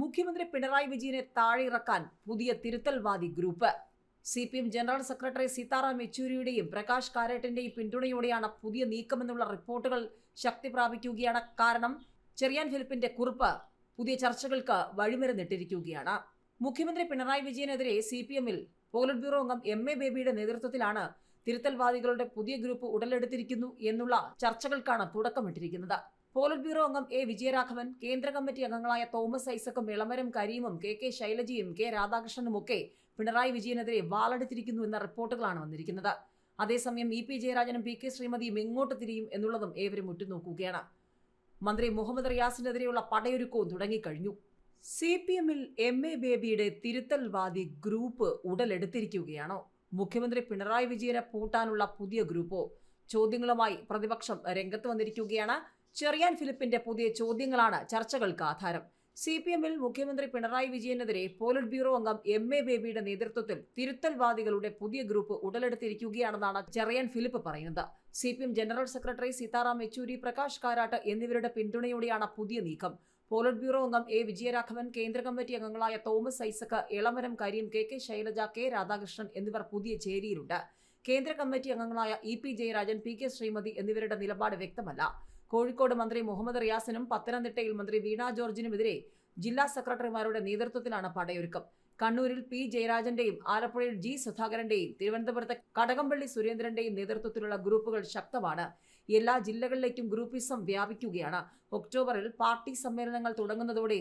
മുഖ്യമന്ത്രി പിണറായി വിജയനെ താഴെയിറക്കാൻ പുതിയ തിരുത്തൽവാദി group. C P M general secretary Sitaram യെച്ചൂരിയുടെയും Prakash കാരാട്ടിന്റെയും പിന്തുണയോടെയാണ് പുതിയ നീക്കമെന്നുള്ള റിപ്പോർട്ടുകൾ ശക്തി പ്രാപിക്കുകയാണ് കാരണം ചെറിയാൻ ഫിലിപ്പിന്റെ കുറിപ്പ് പുതിയ ചർച്ചകൾക്ക് വഴിമരുന്നിട്ടിരിക്കുകയാണ്. മുഖ്യമന്ത്രി പിണറായി വിജയനെതിരെ സി പി എമ്മിൽ പോളിറ്റ് ബ്യൂറോ അംഗം എം എ ബേബിയുടെ നേതൃത്വത്തിലാണ് തിരുത്തൽവാദികളുടെ പുതിയ ഗ്രൂപ്പ് ഉടലെടുത്തിരിക്കുന്നു എന്നുള്ള ചർച്ചകൾക്കാണ് തുടക്കമിട്ടിരിക്കുന്നത്. പോളിറ്റ് ബ്യൂറോ അംഗം എ വിജയരാഘവൻ കേന്ദ്ര കമ്മിറ്റി അംഗങ്ങളായ തോമസ് ഐസക്കും ഇളമരം കരീമും കെ കെ ശൈലജയും കെ രാധാകൃഷ്ണനുമൊക്കെ പിണറായി വിജയനെതിരെ വാളെടുത്തിരിക്കുന്നു എന്ന റിപ്പോർട്ടുകളാണ് വന്നിരിക്കുന്നത്. അതേസമയം ഇ പി ജയരാജനും പി കെ ശ്രീമതിയും എങ്ങോട്ട് തിരിയും എന്നുള്ളതും ഏവരും ഉറ്റുനോക്കുകയാണ്. മന്ത്രി മുഹമ്മദ് റിയാസിനെതിരെയുള്ള പടയൊരുക്കവും തുടങ്ങിക്കഴിഞ്ഞു. സി പി എമ്മിൽ എം എ ബേബിയുടെ തിരുത്തൽവാദി ഗ്രൂപ്പ് ഉടലെടുത്തിരിക്കുകയാണോ? മുഖ്യമന്ത്രി പിണറായി വിജയനെ പൂട്ടാനുള്ള പുതിയ ഗ്രൂപ്പോ? ചോദ്യങ്ങളുമായി പ്രതിപക്ഷം രംഗത്ത് വന്നിരിക്കുകയാണ്. ചെറിയാൻ ഫിലിപ്പിന്റെ പുതിയ ചോദ്യങ്ങളാണ് ചർച്ചകൾക്ക് ആധാരം. സി പി എമ്മിൽ മുഖ്യമന്ത്രി പിണറായി വിജയനെതിരെ പോളിറ്റ് ബ്യൂറോ അംഗം എം എ ബേബിയുടെ നേതൃത്വത്തിൽ തിരുത്തൽവാദികളുടെ പുതിയ ഗ്രൂപ്പ് ഉടലെടുത്തിരിക്കുകയാണെന്നാണ് ചെറിയാൻ ഫിലിപ്പ് പറയുന്നത്. C P M general secretary Sitaram Yechury Prakash Karat എന്നിവരുടെ പിന്തുണയോടെയാണ് പുതിയ നീക്കം. പോളിറ്റ് ബ്യൂറോ അംഗം എ വിജയരാഘവൻ കേന്ദ്ര കമ്മിറ്റി അംഗങ്ങളായ Thomas Isaac Elamaram Kareem K K Shailaja K Radhakrishnan എന്നിവർ പുതിയ ചേരിയിലുണ്ട്. കേന്ദ്ര കമ്മിറ്റി അംഗങ്ങളായ E P Jayarajan P K Sreemathi എന്നിവരുടെ നിലപാട് വ്യക്തമല്ല. കോഴിക്കോട് മന്ത്രി മുഹമ്മദ് റിയാസിനും പത്തനംതിട്ടയിൽ മന്ത്രി വീണ ജോർജിനുമെതിരെ ജില്ലാ സെക്രട്ടറിമാരുടെ നേതൃത്വത്തിലാണ് പടയൊരുക്കം. കണ്ണൂരിൽ പി. ജയരാജന്റെയും ആലപ്പുഴയിൽ ജി. സുധാകരന്റെയും തിരുവനന്തപുരത്ത് കടകംപള്ളി സുരേന്ദ്രന്റെയും നേതൃത്വത്തിലുള്ള ഗ്രൂപ്പുകൾ ശക്തമാണ്. എല്ലാ ജില്ലകളിലേക്കും ഗ്രൂപ്പിസം വ്യാപിക്കുകയാണ്. ഒക്ടോബറിൽ പാർട്ടി സമ്മേളനങ്ങൾ തുടങ്ങുന്നതോടെ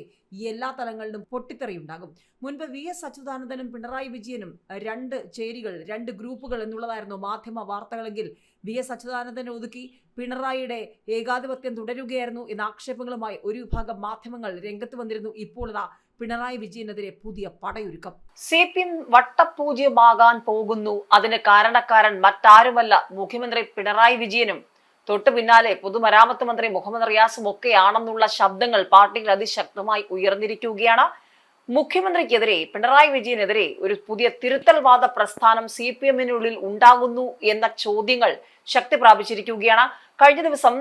എല്ലാ തലങ്ങളിലും പൊട്ടിത്തെറിയുണ്ടാകും. മുൻപ് വി എസ് അച്യുതാനന്ദനും പിണറായി വിജയനും രണ്ട് ചേരികൾ രണ്ട് ഗ്രൂപ്പുകൾ എന്നുള്ളതായിരുന്നു മാധ്യമ വാർത്തകളെങ്കിൽ വി എസ് അച്യുതാനന്ദനെ ഒതുക്കി പിണറായിയുടെ ഏകാധിപത്യം തുടരുകയായിരുന്നു എന്ന ആക്ഷേപങ്ങളുമായി ഒരു വിഭാഗം മാധ്യമങ്ങൾ രംഗത്ത് വന്നിരുന്നു. ഇപ്പോൾ ഇതാ പിണറായി വിജയനെതിരെ പുതിയ പടയൊരുക്കം. സി പി എം വട്ടപൂജ്യമാകാൻ പോകുന്നു. അതിന് കാരണക്കാരൻ മറ്റാരുമല്ല. മുഖ്യമന്ത്രി പിണറായി വിജയനും തൊട്ടു പിന്നാലെ പൊതുമരാമത്ത് മന്ത്രി മുഹമ്മദ് റിയാസും ഒക്കെയാണെന്നുള്ള ശബ്ദങ്ങൾ പാർട്ടിയിൽ അതിശക്തമായി ഉയർന്നിരിക്കുകയാണ്. മുഖ്യമന്ത്രിക്കെതിരെ പിണറായി വിജയനെതിരെ ഒരു പുതിയ തിരുത്തൽവാദ പ്രസ്ഥാനം സി പി എമ്മിനുള്ളിൽ ഉണ്ടാകുന്നു എന്ന ചോദ്യങ്ങൾ ശക്തി പ്രാപിച്ചിരിക്കുകയാണ്. കഴിഞ്ഞ ദിവസം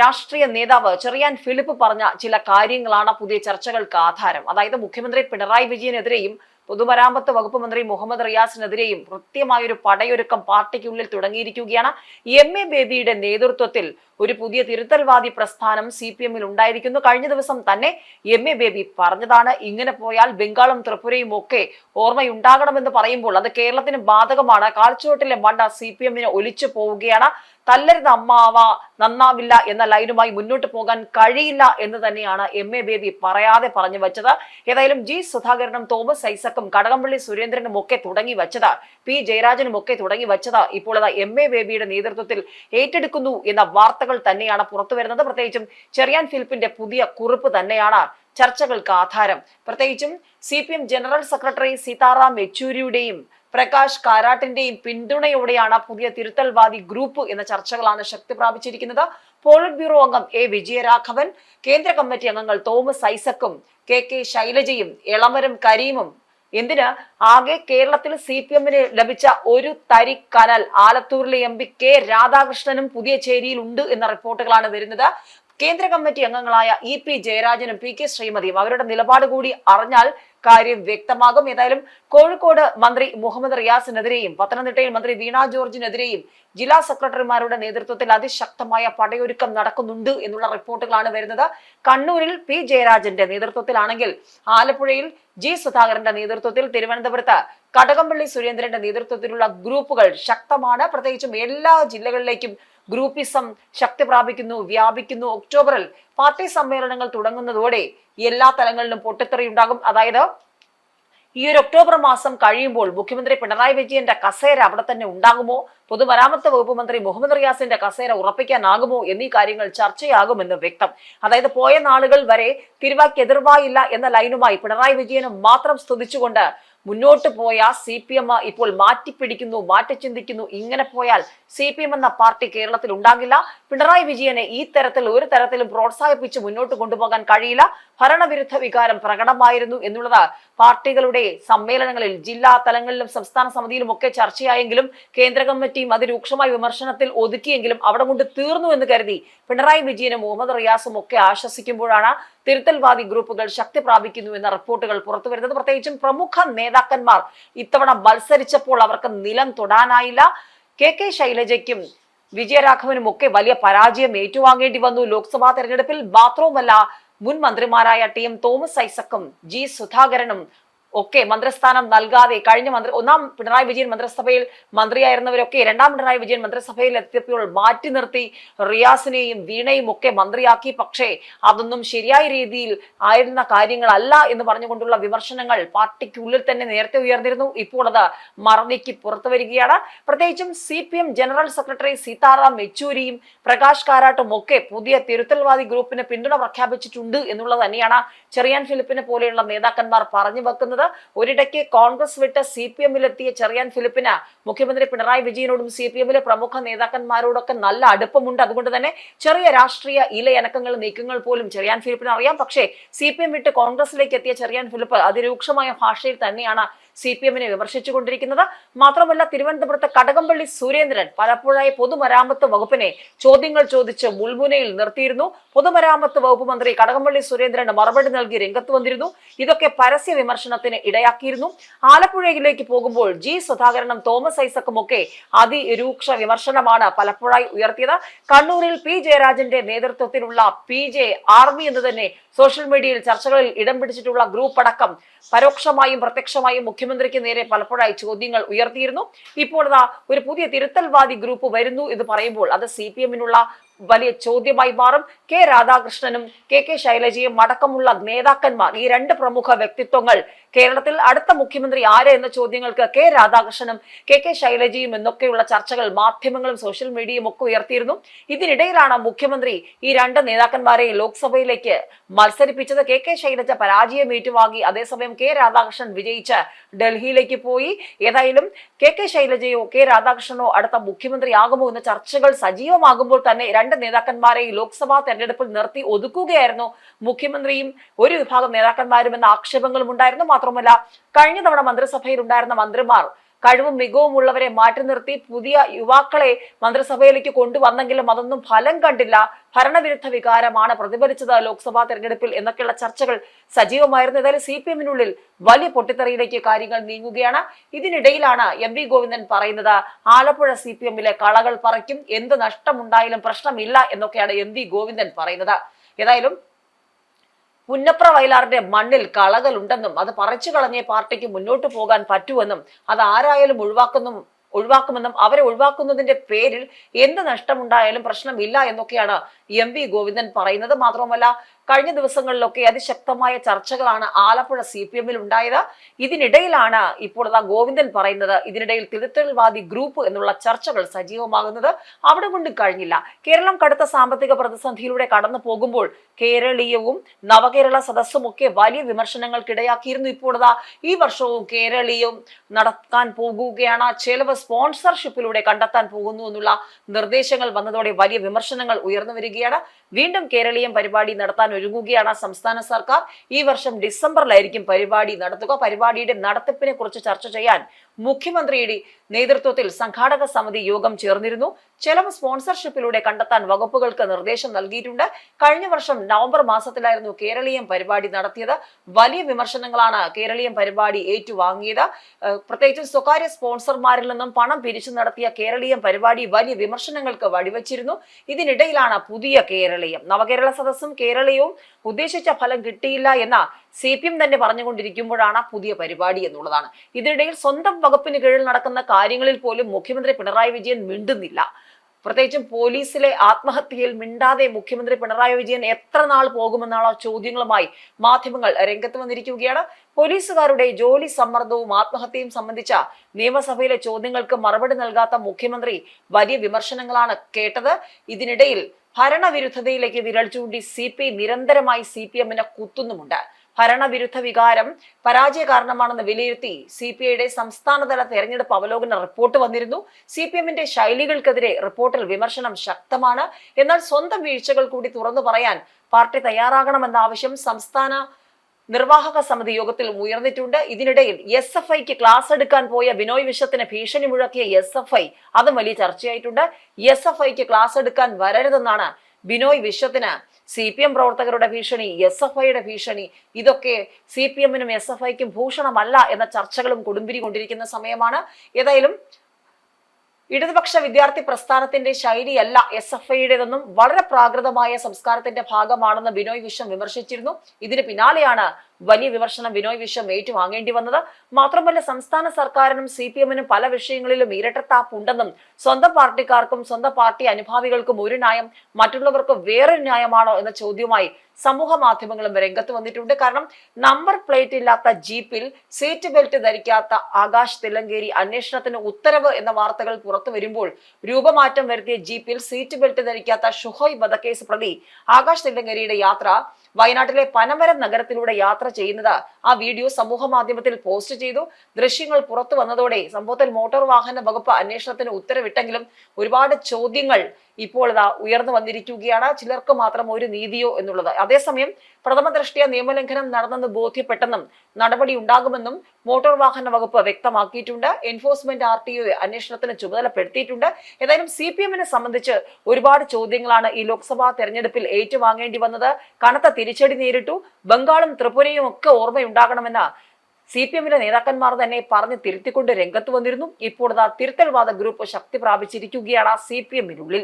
രാഷ്ട്രീയ നേതാവ് ചെറിയാൻ ഫിലിപ്പ് പറഞ്ഞ ചില കാര്യങ്ങളാണ് പുതിയ ചർച്ചകൾക്ക് ആധാരം. അതായത് മുഖ്യമന്ത്രി പിണറായി വിജയനെതിരെയും പൊതുമരാമത്ത് വകുപ്പ് മന്ത്രി മുഹമ്മദ് റിയാസിനെതിരെയും കൃത്യമായൊരു പടയൊരുക്കം പാർട്ടിക്കുള്ളിൽ തുടങ്ങിയിരിക്കുകയാണ്. എം. എ. ബേബിയുടെ നേതൃത്വത്തിൽ ഒരു പുതിയ തിരുത്തൽവാദി പ്രസ്ഥാനം സി പി എമ്മിൽ ഉണ്ടായിരിക്കുന്നു. കഴിഞ്ഞ ദിവസം തന്നെ എം. എ. ബേബി പറഞ്ഞതാണ് ഇങ്ങനെ പോയാൽ ബംഗാളും ത്രിപുരയും ഒക്കെ ഓർമ്മയുണ്ടാകണമെന്ന് പറയുമ്പോൾ അത് കേരളത്തിന് ബാധകമാണ്. കാൽച്ചുവട്ടിലെ മണ്ണ സി പി എമ്മിന് ഒലിച്ചു പോവുകയാണ്. തല്ലരുത് അമ്മാവ നന്നാവില്ല എന്ന ലൈനുമായി മുന്നോട്ട് പോകാൻ കഴിയില്ല എന്ന് തന്നെയാണ് എം. എ. ബേബി പറയാതെ പറഞ്ഞു വെച്ചത്. ഏതായാലും ജി സുധാകരനും തോമസ് ഐസക്കും കടകംപള്ളി സുരേന്ദ്രനും ഒക്കെ തുടങ്ങി വച്ചതാ. പി ജയരാജനും ഒക്കെ തുടങ്ങി വച്ചതാ. ഇപ്പോൾ അത് എം എ ബേബിയുടെ നേതൃത്വത്തിൽ ഏറ്റെടുക്കുന്നു എന്ന വാർത്തകൾ തന്നെയാണ് പുറത്തു വരുന്നത്. പ്രത്യേകിച്ചും ചെറിയാൻ ഫിലിപ്പിന്റെ പുതിയ കുറിപ്പ് തന്നെയാണ് ചർച്ചകൾക്ക് ആധാരം. പ്രത്യേകിച്ചും C P M general secretary Sitaram യെച്ചൂരിയുടെയും Prakash കാരാട്ടിന്റെയും പിന്തുണയോടെയാണ് പുതിയ തിരുത്തൽവാദി ഗ്രൂപ്പ് എന്ന ചർച്ചകളാണ് ശക്തി പ്രാപിച്ചിരിക്കുന്നത്. പോളിറ്റ് ബ്യൂറോ അംഗം എ വിജയരാഘവൻ കേന്ദ്ര കമ്മിറ്റി അംഗങ്ങൾ തോമസ് ഐസക്കും കെ കെ ശൈലജയും എളമരം കരീമും എന്തിന്? ആകെ കേരളത്തിൽ സി പി എമ്മിന് ലഭിച്ച ഒരു തരി കനൽ. ആലത്തൂരിലെ എം പി കെ രാധാകൃഷ്ണനും പുതിയ ചേരിയിൽ ഉണ്ട് എന്ന റിപ്പോർട്ടുകളാണ് വരുന്നത്. കേന്ദ്ര കമ്മിറ്റി അംഗങ്ങളായ ഇ പി ജയരാജനും പി കെ ശ്രീമതിയും അവരുടെ നിലപാട് കൂടി അറിഞ്ഞാൽ കാര്യം വ്യക്തമാകും. ഏതായാലും കോഴിക്കോട് മന്ത്രി മുഹമ്മദ് റിയാസിനെതിരെയും പത്തനംതിട്ടയിൽ മന്ത്രി വീണ ജോർജിനെതിരെയും ജില്ലാ സെക്രട്ടറിമാരുടെ നേതൃത്വത്തിൽ അതിശക്തമായ പടയൊരുക്കം നടക്കുന്നുണ്ട് എന്നുള്ള റിപ്പോർട്ടുകളാണ് വരുന്നത്. കണ്ണൂരിൽ പി ജയരാജന്റെ നേതൃത്വത്തിലാണെങ്കിൽ ആലപ്പുഴയിൽ ജി സുധാകരന്റെ നേതൃത്വത്തിൽ തിരുവനന്തപുരത്ത് കടകംപള്ളി സുരേന്ദ്രന്റെ നേതൃത്വത്തിലുള്ള ഗ്രൂപ്പുകൾ ശക്തമാണ്. പ്രത്യേകിച്ചും എല്ലാ ജില്ലകളിലേക്കും ഗ്രൂപ്പിസം ശക്തി പ്രാപിക്കുന്നു വ്യാപിക്കുന്നു. ഒക്ടോബറിൽ പാർട്ടി സമ്മേളനങ്ങൾ തുടങ്ങുന്നതോടെ എല്ലാ തലങ്ങളിലും പൊട്ടിത്തെറി ഉണ്ടാകും. അതായത് ഈ ഒരു ഒക്ടോബർ മാസം കഴിയുമ്പോൾ മുഖ്യമന്ത്രി പിണറായി വിജയന്റെ കസേര അവിടെ തന്നെ ഉണ്ടാകുമോ? പൊതുമരാമത്ത് വകുപ്പ് മന്ത്രി മുഹമ്മദ് റിയാസിന്റെ കസേര ഉറപ്പിക്കാനാകുമോ? എന്നീ കാര്യങ്ങൾ ചർച്ചയാകുമെന്ന് വ്യക്തം. അതായത് പോയ നാളുകൾ വരെ തിരുവാക്ക് എതിർവായില്ല എന്ന ലൈനുമായി പിണറായി വിജയനും മാത്രം സ്തുതിച്ചുകൊണ്ട് മുന്നോട്ട് പോയ സി പി എം ഇപ്പോൾ മാറ്റിപ്പിടിക്കുന്നു മാറ്റി ചിന്തിക്കുന്നു ഇങ്ങനെ പോയാൽ സി പി എം എന്ന പാർട്ടി കേരളത്തിൽ ഉണ്ടാകില്ല. പിണറായി വിജയനെ ഈ തരത്തിൽ ഒരു തരത്തിലും പ്രോത്സാഹിപ്പിച്ച് മുന്നോട്ട് കൊണ്ടുപോകാൻ കഴിയില്ല. ഭരണവിരുദ്ധ വികാരം പ്രകടമായിരുന്നു എന്നുള്ളത് പാർട്ടികളുടെ സമ്മേളനങ്ങളിൽ ജില്ലാ തലങ്ങളിലും സംസ്ഥാന സമിതിയിലും ഒക്കെ ചർച്ചയായെങ്കിലും കേന്ദ്ര കമ്മിറ്റിയും അതിരൂക്ഷമായ വിമർശനത്തിൽ ഒതുക്കിയെങ്കിലും അവിടെ കൊണ്ട് തീർന്നു എന്ന് കരുതി പിണറായി വിജയനും മുഹമ്മദ് റിയാസും ഒക്കെ ആശ്വസിക്കുമ്പോഴാണ് തിരുത്തൽവാദി ഗ്രൂപ്പുകൾ ശക്തി പ്രാപിക്കുന്നു എന്ന റിപ്പോർട്ടുകൾ പുറത്തുവരുന്നത്. പ്രത്യേകിച്ചും പ്രമുഖ നേതാക്കന്മാർ ഇത്തവണ മത്സരിച്ചപ്പോൾ അവർക്ക് നിലം തൊടാനായില്ല. കെ കെ ശൈലജയ്ക്കും വിജയരാഘവനും ഒക്കെ വലിയ പരാജയം ഏറ്റുവാങ്ങേണ്ടി വന്നു. ലോക്സഭാ തെരഞ്ഞെടുപ്പിൽ മാത്രവുമല്ല മുൻ മന്ത്രിമാരായ ടി എം തോമസ് ഐസക്കും ജി സുധാകരനും ഒക്കെ മന്ത്രിസ്ഥാനം നൽകാതെ കഴിഞ്ഞ മന്ത്രി ഒന്നാം പിണറായി വിജയൻ മന്ത്രിസഭയിൽ മന്ത്രിയായിരുന്നവരൊക്കെ രണ്ടാം പിണറായി വിജയൻ മന്ത്രിസഭയിൽ എത്തിയപ്പോൾ മാറ്റി നിർത്തി റിയാസിനെയും വീണയും ഒക്കെ മന്ത്രിയാക്കി. പക്ഷേ അതൊന്നും ശരിയായ രീതിയിൽ ആയിരുന്ന കാര്യങ്ങളല്ല എന്ന് പറഞ്ഞുകൊണ്ടുള്ള വിമർശനങ്ങൾ പാർട്ടിക്കുള്ളിൽ തന്നെ നേരത്തെ ഉയർന്നിരുന്നു. ഇപ്പോൾ അത് മറവിക്ക് പുറത്തു വരികയാണ്. പ്രത്യേകിച്ചും C P M general secretary Sitaram യെച്ചൂരിയും Prakash കാരാട്ടും ഒക്കെ പുതിയ തിരുത്തൽവാദി ഗ്രൂപ്പിന് പിന്തുണ പ്രഖ്യാപിച്ചിട്ടുണ്ട് എന്നുള്ളത് തന്നെയാണ് ചെറിയാൻ ഫിലിപ്പിനെ പോലെയുള്ള നേതാക്കന്മാർ പറഞ്ഞു വെക്കുന്നത്. ഒരിടയ്ക്ക് കോൺഗ്രസ് വിട്ട് സി പി എമ്മിലെത്തിയ ചെറിയാൻ ഫിലിപ്പിന് മുഖ്യമന്ത്രി പിണറായി വിജയനോടും സി പി എമ്മിലെ പ്രമുഖ നേതാക്കന്മാരോടൊക്കെ നല്ല അടുപ്പമുണ്ട്. അതുകൊണ്ട് തന്നെ ചെറിയ രാഷ്ട്രീയ ഇലയനക്കങ്ങൾ നീക്കങ്ങൾ പോലും ചെറിയാൻ ഫിലിപ്പിന് അറിയാം. പക്ഷേ സി പി എം വിട്ട് കോൺഗ്രസിലേക്ക് എത്തിയ ചെറിയാൻ ഫിലിപ്പ് അതിരൂക്ഷമായ ഭാഷയിൽ തന്നെയാണ് സി പി എമ്മിനെ വിമർശിച്ചുകൊണ്ടിരിക്കുന്നത്. മാത്രമല്ല തിരുവനന്തപുരത്ത് കടകംപള്ളി സുരേന്ദ്രൻ പലപ്പോഴായി പൊതുമരാമത്ത് വകുപ്പിനെ ചോദ്യങ്ങൾ ചോദിച്ച് മുൾമുനയിൽ നിർത്തിയിരുന്നു. പൊതുമരാമത്ത് വകുപ്പ് മന്ത്രി കടകംപള്ളി സുരേന്ദ്രന് മറുപടി നൽകി രംഗത്ത് വന്നിരുന്നു. ഇതൊക്കെ പരസ്യ വിമർശനത്തിന് ഇടയാക്കിയിരുന്നു. ആലപ്പുഴയിലേക്ക് പോകുമ്പോൾ ജി സുധാകരനും തോമസ് ഐസക്കും ഒക്കെ അതിരൂക്ഷ വിമർശനമാണ് പലപ്പോഴായി ഉയർത്തിയത്. കണ്ണൂരിൽ പി ജയരാജന്റെ നേതൃത്വത്തിലുള്ള പി ജെ ആർമി എന്ന് തന്നെ സോഷ്യൽ മീഡിയയിൽ ചർച്ചകളിൽ ഇടം പിടിച്ചിട്ടുള്ള ഗ്രൂപ്പ് അടക്കം പരോക്ഷമായും പ്രത്യക്ഷമായും മുഖ്യമന്ത്രിക്ക് നേരെ പലപ്പോഴായി ചോദ്യങ്ങൾ ഉയർത്തിയിരുന്നു. ഇപ്പോൾ ഒരു പുതിയ തിരുത്തൽവാദി ഗ്രൂപ്പ് വരുന്നു എന്ന് പറയുമ്പോൾ അത് സി പി എമ്മിനുള്ള വലിയ ചോദ്യമായി മാറും. കെ രാധാകൃഷ്ണനും കെ കെ ശൈലജയും അടക്കമുള്ള നേതാക്കന്മാർ ഈ രണ്ട് പ്രമുഖ വ്യക്തിത്വങ്ങൾ കേരളത്തിൽ അടുത്ത മുഖ്യമന്ത്രി ആര് എന്ന ചോദ്യങ്ങൾക്ക് കെ രാധാകൃഷ്ണനും കെ കെ ശൈലജയും എന്നൊക്കെയുള്ള ചർച്ചകൾ മാധ്യമങ്ങളും സോഷ്യൽ മീഡിയയും ഒക്കെ ഉയർത്തിയിരുന്നു. ഇതിനിടയിലാണ് മുഖ്യമന്ത്രി ഈ രണ്ട് നേതാക്കന്മാരെ ലോക്സഭയിലേക്ക് മത്സരിപ്പിച്ചത്. കെ കെ ശൈലജ പരാജയം ഏറ്റുവാങ്ങി. അതേസമയം കെ രാധാകൃഷ്ണൻ വിജയിച്ച് ഡൽഹിയിലേക്ക് പോയി. ഏതായാലും കെ കെ ശൈലജയോ കെ രാധാകൃഷ്ണനോ അടുത്ത മുഖ്യമന്ത്രി ആകുമോ എന്ന ചർച്ചകൾ സജീവമാകുമ്പോൾ തന്നെ രണ്ട് നേതാക്കന്മാരെ ഈ ലോക്സഭാ തെരഞ്ഞെടുപ്പിൽ നിർത്തി ഒതുക്കുകയായിരുന്നു. മുഖ്യമന്ത്രിയും ഒരു വിഭാഗം നേതാക്കന്മാരും എന്ന ആക്ഷേപങ്ങളും ഉണ്ടായിരുന്നു. മാത്രമല്ല കഴിഞ്ഞ തവണ മന്ത്രിസഭയിൽ ഉണ്ടായിരുന്ന മന്ത്രിമാർ കഴിവും മികവും ഉള്ളവരെ മാറ്റി നിർത്തി പുതിയ യുവാക്കളെ മന്ത്രിസഭയിലേക്ക് കൊണ്ടുവന്നെങ്കിലും അതൊന്നും ഫലം കണ്ടില്ല. ഭരണവിരുദ്ധ വികാരമാണ് പ്രതിഫലിച്ചത് ലോക്സഭാ തെരഞ്ഞെടുപ്പിൽ എന്നൊക്കെയുള്ള ചർച്ചകൾ സജീവമായിരുന്നു. ഏതായാലും സി പി എമ്മിനുള്ളിൽ വലിയ പൊട്ടിത്തെറിയിലേക്ക് കാര്യങ്ങൾ നീങ്ങുകയാണ്. ഇതിനിടയിലാണ് എം വി ഗോവിന്ദൻ പറയുന്നത് ആലപ്പുഴ സി പി എമ്മിലെ കളകൾ പറിക്കും എന്ത് നഷ്ടമുണ്ടായാലും പ്രശ്നമില്ല എന്നൊക്കെയാണ് എം വി ഗോവിന്ദൻ പറയുന്നത്. ഏതായാലും പുന്നപ്ര വയലാറിന്റെ മണ്ണിൽ കളകളുണ്ടെന്നും അത് പറിച്ചു കളഞ്ഞേ പാർട്ടിക്ക് മുന്നോട്ട് പോകാൻ പറ്റുമെന്നും അത് ആരായാലും ഒഴിവാക്കുന്നു ഒഴിവാക്കുമെന്നും അവരെ ഒഴിവാക്കുന്നതിന്റെ പേരിൽ എന്ത് നഷ്ടമുണ്ടായാലും പ്രശ്നമില്ല എന്നൊക്കെയാണ് എം വി ഗോവിന്ദൻ പറയുന്നത്. മാത്രമല്ല കഴിഞ്ഞ ദിവസങ്ങളിലൊക്കെ അതിശക്തമായ ചർച്ചകളാണ് ആലപ്പുഴ സി പി എമ്മിൽ ഉണ്ടായത്. ഇതിനിടയിലാണ് ഇപ്പോൾ അതാ ഗോവിന്ദൻ പറയുന്നത്. ഇതിനിടയിൽ തിരുത്തൽവാദി ഗ്രൂപ്പ് എന്നുള്ള ചർച്ചകൾ സജീവമാകുന്നത് അവിടെ കൊണ്ട് കഴിഞ്ഞില്ല. കേരളം കടുത്ത സാമ്പത്തിക പ്രതിസന്ധിയിലൂടെ കടന്നു പോകുമ്പോൾ കേരളീയവും നവകേരള സദസ്സും ഒക്കെ വലിയ വിമർശനങ്ങൾക്കിടയാക്കിയിരുന്നു. ഇപ്പോൾ ഈ വർഷവും കേരളീയവും നടക്കാൻ പോകുകയാണ്. ചെലവ് സ്പോൺസർഷിപ്പിലൂടെ കണ്ടെത്താൻ പോകുന്നു എന്നുള്ള നിർദ്ദേശങ്ങൾ വന്നതോടെ വലിയ വിമർശനങ്ങൾ ഉയർന്നു വരികയാണ്. വീണ്ടും കേരളീയം പരിപാടി നടത്താൻ ഒരുങ്ങുകയാണ് സംസ്ഥാന സർക്കാർ. ഈ വർഷം ഡിസംബറിലായിരിക്കും പരിപാടി നടത്തുക. പരിപാടിയുടെ നടത്തിപ്പിനെ കുറിച്ച് ചർച്ച ചെയ്യാൻ മുഖ്യമന്ത്രിയുടെ നേതൃത്വത്തിൽ സംഘാടക സമിതി യോഗം ചേർന്നിരുന്നു. ചെലവ് സ്പോൺസർഷിപ്പിലൂടെ കണ്ടെത്താൻ വകുപ്പുകൾക്ക് നിർദ്ദേശം നൽകിയിട്ടുണ്ട്. കഴിഞ്ഞ വർഷം നവംബർ മാസത്തിലായിരുന്നു കേരളീയം പരിപാടി നടത്തിയത്. വലിയ വിമർശനങ്ങളാണ് കേരളീയം പരിപാടി ഏറ്റുവാങ്ങിയത്. പ്രത്യേകിച്ചും സ്വകാര്യ സ്പോൺസർമാരിൽ നിന്നും പണം പിരിച്ചു നടത്തിയ കേരളീയം പരിപാടി വലിയ വിമർശനങ്ങൾക്ക് വഴിവെച്ചിരുന്നു. ഇതിനിടയിലാണ് പുതിയ കേരളീയം. നവകേരള സദസ്സും കേരളീയവും ഉദ്ദേശിച്ച ഫലം കിട്ടിയില്ല എന്ന സി പി എം തന്നെ പറഞ്ഞുകൊണ്ടിരിക്കുമ്പോഴാണ് പുതിയ പരിപാടി എന്നുള്ളതാണ്. ഇതിനിടയിൽ സ്വന്തം വകുപ്പിന് കീഴിൽ നടക്കുന്ന കാര്യങ്ങളിൽ പോലും മുഖ്യമന്ത്രി പിണറായി വിജയൻ മിണ്ടുന്നില്ല. പ്രത്യേകിച്ചും പോലീസിലെ ആത്മഹത്യയിൽ മിണ്ടാതെ മുഖ്യമന്ത്രി പിണറായി വിജയൻ എത്ര നാൾ പോകുമെന്നുള്ള ചോദ്യങ്ങളുമായി മാധ്യമങ്ങൾ രംഗത്ത് വന്നിരിക്കുകയാണ്. പോലീസുകാരുടെ ജോലി സമ്മർദ്ദവും ആത്മഹത്യയും സംബന്ധിച്ച നിയമസഭയിലെ ചോദ്യങ്ങൾക്ക് മറുപടി നൽകാത്ത മുഖ്യമന്ത്രി വലിയ വിമർശനങ്ങളാണ് കേട്ടത്. ഇതിനിടയിൽ ഭരണവിരുദ്ധതയിലേക്ക് വിരൽ ചൂണ്ടി സി പി നിരന്തരമായി സി പി എമ്മിനെ കുത്തുന്നുമുണ്ട്. ഭരണവിരുദ്ധ വികാരം പരാജയ കാരണമാണെന്ന് വിലയിരുത്തി സി പി ഐയുടെ സംസ്ഥാനതല തെരഞ്ഞെടുപ്പ് അവലോകന റിപ്പോർട്ട് വന്നിരുന്നു. സി പി എമ്മിന്റെ ശൈലികൾക്കെതിരെ റിപ്പോർട്ടിൽ വിമർശനം ശക്തമാണ്. എന്നാൽ സ്വന്തം വീഴ്ചകൾ കൂടി തുറന്നു പറയാൻ പാർട്ടി തയ്യാറാകണമെന്ന ആവശ്യം സംസ്ഥാന നിർവാഹക സമിതി യോഗത്തിൽ ഉയർന്നിട്ടുണ്ട്. ഇതിനിടയിൽ എസ് എഫ് ഐക്ക് ക്ലാസ് എടുക്കാൻ പോയ ബിനോയ് വിശ്വത്തിന് ഭീഷണി മുഴക്കിയ എസ് എഫ് ഐ അതും വലിയ ചർച്ചയായിട്ടുണ്ട്. എസ് എഫ് ഐക്ക് ക്ലാസ് എടുക്കാൻ വരരുതെന്നാണ് ബിനോയ് വിശ്വത്തിന് സി പി എം പ്രവർത്തകരുടെ ഭീഷണി എസ് എഫ് ഐയുടെ ഭീഷണി. ഇതൊക്കെ സി പി എമ്മിനും എസ് എഫ് ഐക്കും ഭൂഷണമല്ല എന്ന ചർച്ചകളും കൊടുമ്പിരി കൊണ്ടിരിക്കുന്ന സമയമാണ്. ഏതായാലും ഇടതുപക്ഷ വിദ്യാർത്ഥി പ്രസ്ഥാനത്തിന്റെ ശൈലിയല്ല എസ് എഫ് ഐയുടേതെന്നും വളരെ പ്രാകൃതമായ സംസ്കാരത്തിന്റെ ഭാഗമാണെന്ന് ബിനോയ് വിശ്വം വിമർശിച്ചിരുന്നു. ഇതിന് പിന്നാലെയാണ് വലിയ വിമർശനം ബിനോയ് വിശ്വം ഏറ്റുവാങ്ങേണ്ടി വന്നത്. മാത്രമല്ല സംസ്ഥാന സർക്കാരിനും സി പി എമ്മിനും പല വിഷയങ്ങളിലും ഇരട്ടത്താപ്പ് ഉണ്ടെന്നും സ്വന്തം പാർട്ടിക്കാർക്കും സ്വന്തം പാർട്ടി അനുഭാവികൾക്കും ഒരു ന്യായം മറ്റുള്ളവർക്ക് വേറൊരു ന്യായമാണോ എന്ന ചോദ്യവുമായി സമൂഹ മാധ്യമങ്ങളും രംഗത്ത് വന്നിട്ടുണ്ട്. കാരണം നമ്പർ പ്ലേറ്റ് ഇല്ലാത്ത ജീപ്പിൽ സീറ്റ് ബെൽറ്റ് ധരിക്കാത്ത ആകാശ് തില്ലങ്കേരി അന്വേഷണത്തിന് ഉത്തരവ് എന്ന വാർത്തകൾ പുറത്തു വരുമ്പോൾ രൂപമാറ്റം വരുത്തിയ ജീപ്പിൽ സീറ്റ് ബെൽറ്റ് ധരിക്കാത്ത ഷുഹോയ് വധക്കേസ് പ്രതി ആകാശ് തില്ലങ്കേരിയുടെ യാത്ര വയനാട്ടിലെ പനമരം നഗരത്തിലൂടെ യാത്ര ചെയ്യുന്നത്. ആ വീഡിയോ സമൂഹ മാധ്യമത്തിൽ പോസ്റ്റ് ചെയ്തു. ദൃശ്യങ്ങൾ പുറത്തു വന്നതോടെ സംഭവത്തിൽ മോട്ടോർ വാഹന വകുപ്പ് അന്വേഷണത്തിന് ഉത്തരവിട്ടെങ്കിലും ഒരുപാട് ചോദ്യങ്ങൾ ഇപ്പോൾ ഇതാ ഉയർന്നു വന്നിരിക്കുകയാണ്. ചിലർക്ക് മാത്രം ഒരു നീതിയോ എന്നുള്ളത്. അതേസമയം പ്രഥമ ദൃഷ്ടിയ നിയമലംഘനം നടന്നെന്ന് ബോധ്യപ്പെട്ടെന്നും നടപടി ഉണ്ടാകുമെന്നും മോട്ടോർ വാഹന വകുപ്പ് വ്യക്തമാക്കിയിട്ടുണ്ട്. എൻഫോഴ്സ്മെന്റ് ആർ ടി ഒയെ അന്വേഷണത്തിന് ചുമതലപ്പെടുത്തിയിട്ടുണ്ട്. ഏതായാലും സി പി എമ്മിനെ സംബന്ധിച്ച് ഒരുപാട് ചോദ്യങ്ങളാണ് ഈ ലോക്സഭാ തെരഞ്ഞെടുപ്പിൽ ഏറ്റുവാങ്ങേണ്ടി വന്നത്. കനത്ത തിരിച്ചടി നേരിട്ടു. ബംഗാളും ത്രിപുരയും ഒക്കെ ഓർമ്മയുണ്ടാകണമെന്ന് സി പി എമ്മിലെ നേതാക്കന്മാർ തന്നെ പറഞ്ഞ് തിരുത്തിക്കൊണ്ട് രംഗത്ത് വന്നിരുന്നു. ഇപ്പോൾ തിരുത്തൽവാദ ഗ്രൂപ്പ് ശക്തി പ്രാപിച്ചിരിക്കുകയാണ് സി പി എമ്മിനുള്ളിൽ.